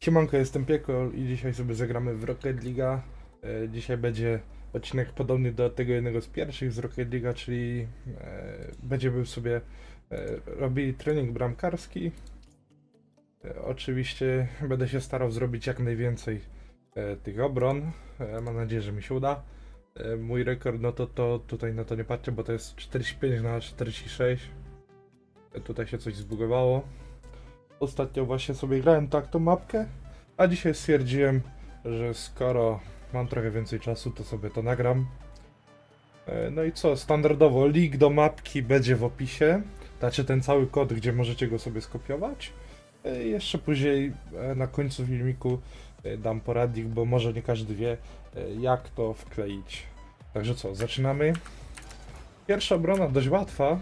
Siemanko, jestem Piekol i dzisiaj sobie zagramy w Rocket League. E, dzisiaj będzie odcinek podobny do tego jednego z pierwszych z Rocket League, czyli e, będziemy sobie e, robili trening bramkarski. Oczywiście będę się starał zrobić jak najwięcej tych obron. Mam nadzieję, że mi się uda. E, mój rekord, no to, to tutaj na to nie patrzę, bo to jest 45 na 46. E, tutaj się coś zbugowało. Ostatnio właśnie sobie grałem tak tą mapkę, a dzisiaj stwierdziłem, że skoro mam trochę więcej czasu, to sobie to nagram. E, No i co, standardowo link do mapki będzie w opisie, znaczy ten cały kod, gdzie możecie go sobie skopiować. Jeszcze później na końcu filmiku dam poradnik, bo może nie każdy wie, e, jak to wkleić. Także co, zaczynamy. Pierwsza obrona dość łatwa.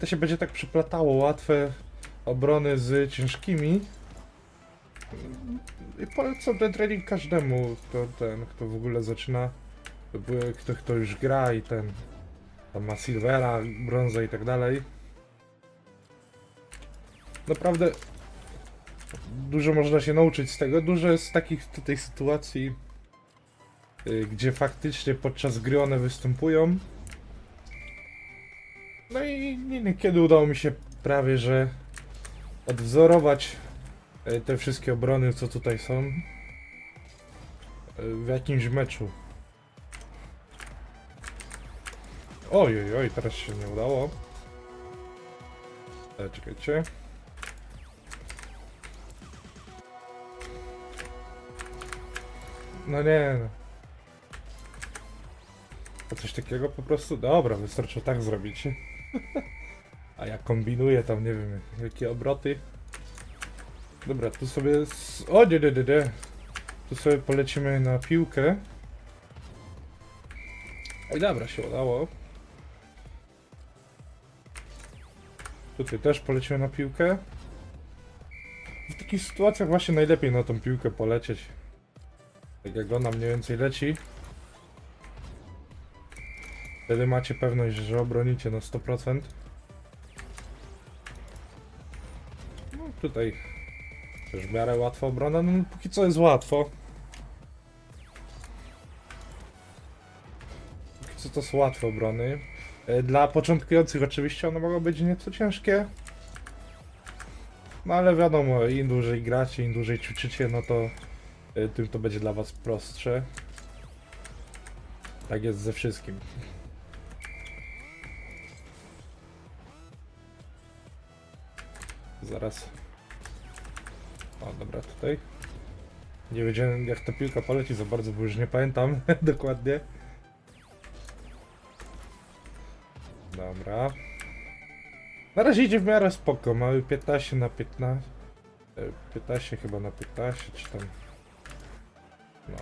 To się będzie tak przyplatało, łatwe obrony z ciężkimi. I polecam ten trening każdemu, kto ten, kto w ogóle zaczyna, kto, kto już gra i ten, tam ma silvera, brązę i tak dalej. Naprawdę dużo można się nauczyć z tego, dużo jest takich tutaj sytuacji, y, gdzie faktycznie podczas gry one występują. No i nie- niekiedy udało mi się prawie, że odwzorować e, te wszystkie obrony, co tutaj są e, w jakimś meczu. Oj, oj, oj, teraz się nie udało. E, czekajcie. No nie, no. Coś takiego po prostu? Dobra, wystarczy tak zrobić. A ja kombinuję tam, nie wiem, jakie obroty. Dobra, tu sobie... s- O, nie, nie, nie, nie. Tu sobie polecimy na piłkę. Oj, dobra, się udało. Tutaj też polecimy na piłkę. W takich sytuacjach właśnie najlepiej na tą piłkę polecieć. Tak jak ona mniej więcej leci. Wtedy macie pewność, że obronicie na 100%. No tutaj też w miarę łatwa obrona, no póki co jest łatwo. Póki co to są łatwe obrony. E, Dla początkujących oczywiście one mogą być nieco ciężkie. No ale wiadomo, im dłużej gracie, im dłużej ćwiczycie, no to tym to będzie dla was prostsze. Tak jest ze wszystkim. Zaraz. O, dobra, tutaj. Nie wiedziałem jak ta piłka poleci za bardzo, bo już nie pamiętam dokładnie. Dobra. Na razie idzie w miarę spoko, mamy 15 na 15. e, 15 chyba na 15, czy tam... No.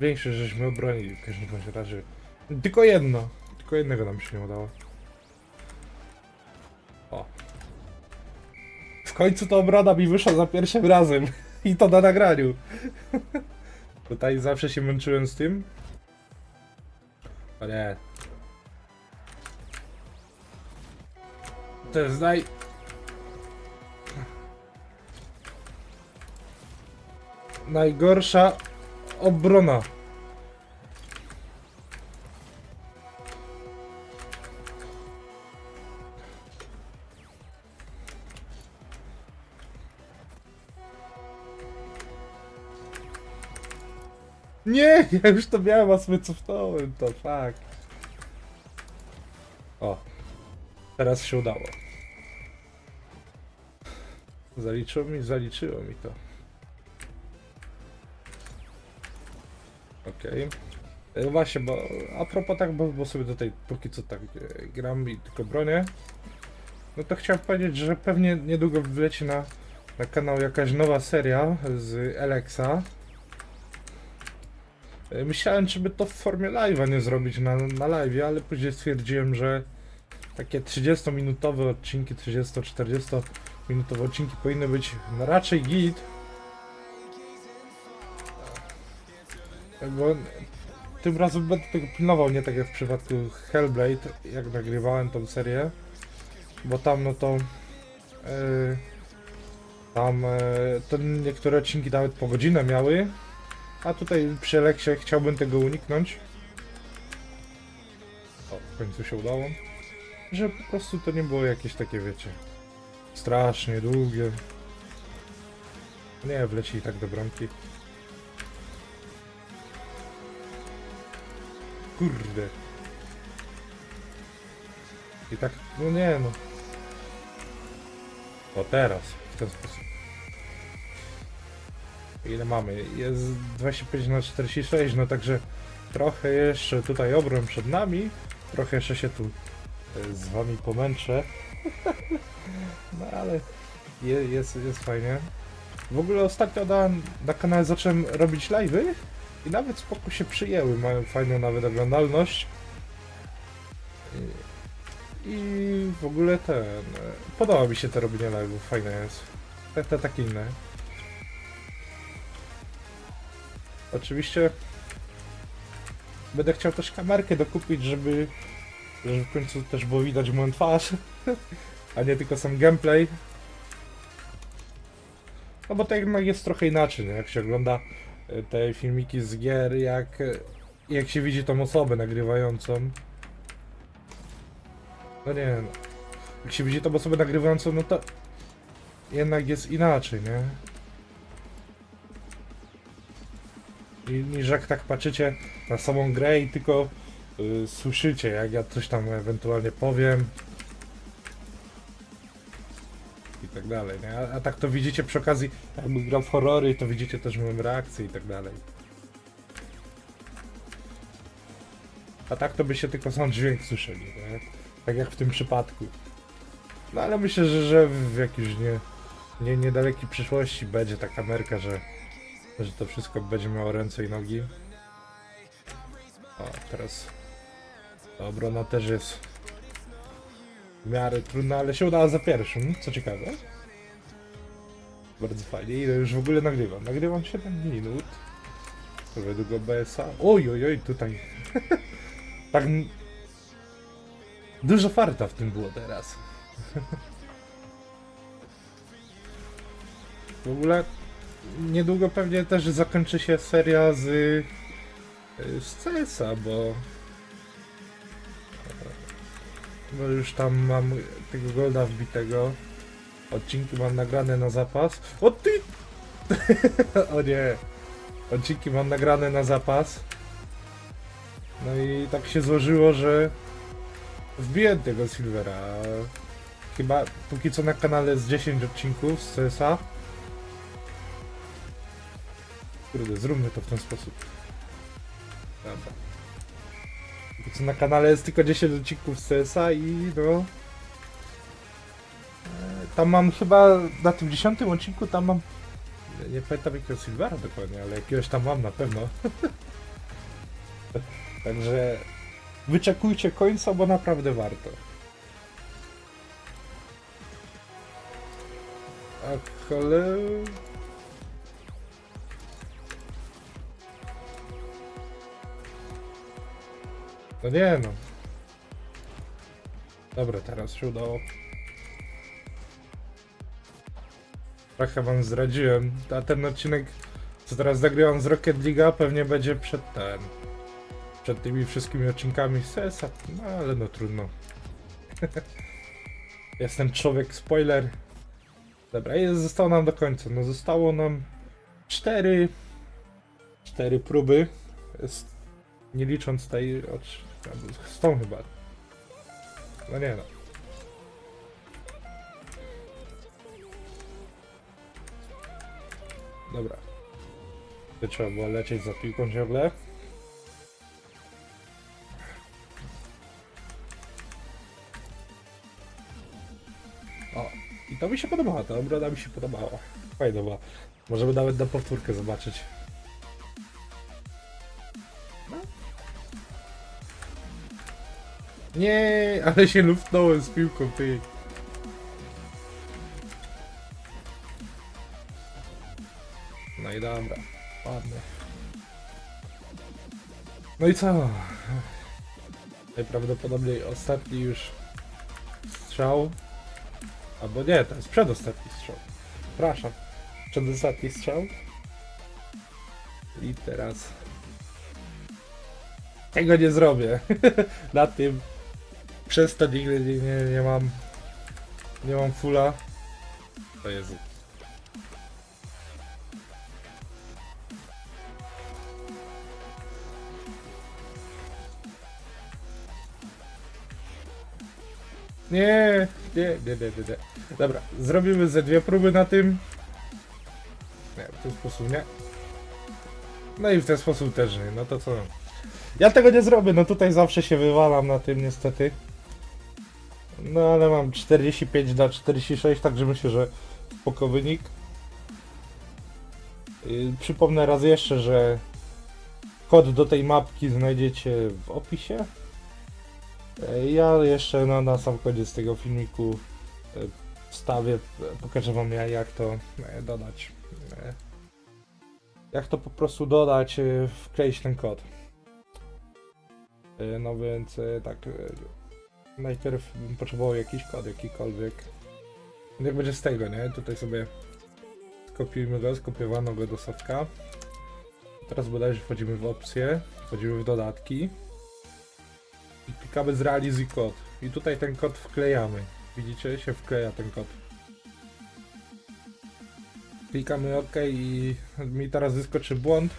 Większe żeśmy obronili w każdym razie. Tylko jedno. Tylko jednego nam się nie udało. O. W końcu ta obrona mi wyszła za pierwszym razem. I to na nagraniu. Tutaj zawsze się męczyłem z tym. O nie. To jest naj... Najgorsza obrona. Nie, ja już to miałem, a sobie to, tak. O. Teraz się udało. Zaliczyło mi, zaliczyło mi to. Okej. Okay. Właśnie, bo a propos tak, bo, bo sobie tutaj póki co tak e, gram i tylko bronię. No to chciałem powiedzieć, że pewnie niedługo wleci na, na kanał jakaś nowa seria z Alexa. E, Myślałem, czy by to w formie live'a nie zrobić na, na live, ale później stwierdziłem, że takie 30-minutowe odcinki, 30-40 minutowe odcinki powinny być raczej git. Bo tym razem będę tego pilnował, nie tak jak w przypadku Hellblade, jak nagrywałem tą serię. Bo tam no to... Yy, tam yy, to niektóre odcinki nawet po godzinę miały. A tutaj przy Eleksie chciałbym tego uniknąć. O, w końcu się udało. Że po prostu to nie było jakieś takie, wiecie... Strasznie długie. Nie, wleci i tak do bramki. Kurde. I tak, no nie no. O teraz, w ten sposób. Ile mamy? Jest 25 na 46, no także trochę jeszcze tutaj obron przed nami. Trochę jeszcze się tu e, z wami pomęczę. no ale je, jest, jest fajnie. W ogóle ostatnio na, na kanale zacząłem robić live'y i nawet spoko się przyjęły, mają fajną nawet oglądalność. I, w ogóle ten. e, Podoba mi się to robienie live'ów, fajne jest. Te, te takie inne. Oczywiście będę chciał też kamerkę dokupić, żeby, żeby w końcu też było widać moją twarz, a nie tylko sam gameplay. No bo to jest trochę inaczej, nie? jak się ogląda te filmiki z gier, jak, jak się widzi tą osobę nagrywającą. No nie no. Jak się widzi tą osobę nagrywającą, no to jednak jest inaczej, nie? I- Niż jak tak patrzycie na samą grę i tylko y, słyszycie, jak ja coś tam ewentualnie powiem. Tak dalej, nie? A, a tak to widzicie przy okazji, jakby grał w horrory, to widzicie też moją reakcję i tak dalej. A tak to by się tylko sam dźwięk słyszeli, nie? Tak jak w tym przypadku. No ale myślę, że, że w jakiejś nie, nie, niedalekiej przyszłości będzie ta kamerka, że, że to wszystko będzie miało ręce i nogi. O, teraz ta obrona też jest w miarę trudna, ale się udała za pierwszym, co ciekawe. Bardzo fajnie, ile już w ogóle nagrywam? Nagrywam 7 minut. Według OBS-a. Oj, oj, oj, tutaj. tak. Dużo farta w tym było teraz. w ogóle niedługo pewnie też zakończy się seria z, y, z CS-a, bo bo już tam mam tego golda wbitego. Odcinki mam nagrane na zapas. O ty! o nie. Odcinki mam nagrane na zapas. No i tak się złożyło, że wbiłem tego Silvera. Chyba póki co na kanale jest 10 odcinków z CSa. Kurde, zróbmy to w ten sposób. Dobra. Co na kanale jest tylko 10 odcinków z CSa i no... E, Tam mam chyba na tym 10 odcinku tam mam. Nie, nie pamiętam jakiego Silvera dokładnie, ale jakiegoś tam mam na pewno. Także wyczekujcie końca, bo naprawdę warto. Ale... No nie no. Dobra, teraz się udało. Trochę wam zdradziłem. A ten odcinek, co teraz nagrywam z Rocket League'a, pewnie będzie przed ten. Przed tymi wszystkimi odcinkami z CS-a. No ale no trudno. Jestem człowiek spoiler. Dobra, i zostało nam do końca. No zostało nam cztery. Cztery próby. Nie licząc tej. Z tą chyba. No nie no. Dobra. To trzeba było lecieć za piłką ciągle. O, i to mi się podobało, ta obrona mi się podobała. Fajna była. Możemy nawet na powtórkę zobaczyć. Nie, ale się luftnąłem z piłką, ty. No i dobra, ładnie. No i co? Najprawdopodobniej ostatni już strzał. Albo nie, to jest przedostatni strzał. Przepraszam. Przedostatni strzał. I teraz. Tego nie zrobię. Na tym. Przez to nigdy nie, nie, nie mam. Nie mam fulla. To Jezu. Nie, nie, nie, nie, nie, nie. Dobra, zrobimy ze dwie próby na tym. Nie, w ten sposób nie. No i w ten sposób też nie, no to co? Ja tego nie zrobię, no tutaj zawsze się wywalam na tym niestety. No ale mam 45 na 46, także myślę, że spoko wynik. Yy, Przypomnę raz jeszcze, że kod do tej mapki znajdziecie w opisie. E, Ja jeszcze na, na sam koniec tego filmiku e, wstawię, pokażę wam ja, jak to dodać. Jak to po prostu dodać, wkleić ten kod. No więc tak, najpierw bym potrzebował jakiś kod, jakikolwiek. Niech będzie z tego, nie? Tutaj sobie skopiujmy go, skopiowano go do softka. Teraz bodajże wchodzimy w opcje, wchodzimy w dodatki i klikamy zrealizuj kod. I tutaj ten kod wklejamy. Widzicie? Się wkleja ten kod. Klikamy OK i mi teraz wyskoczy błąd.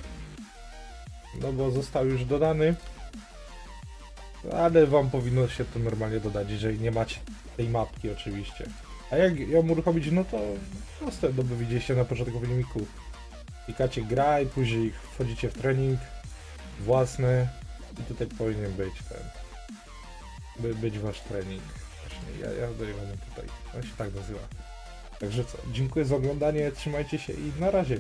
No bo został już dodany. Ale wam powinno się to normalnie dodać, jeżeli nie macie tej mapki oczywiście. A jak ją uruchomić, no to proste, no bo widzieliście na początku filmiku. Klikacie gra i później wchodzicie w trening własny i tutaj powinien być ten by być wasz trening. Właśnie, ja, ja daję wam tutaj. On się tak nazywa. Także co, dziękuję za oglądanie, trzymajcie się i na razie.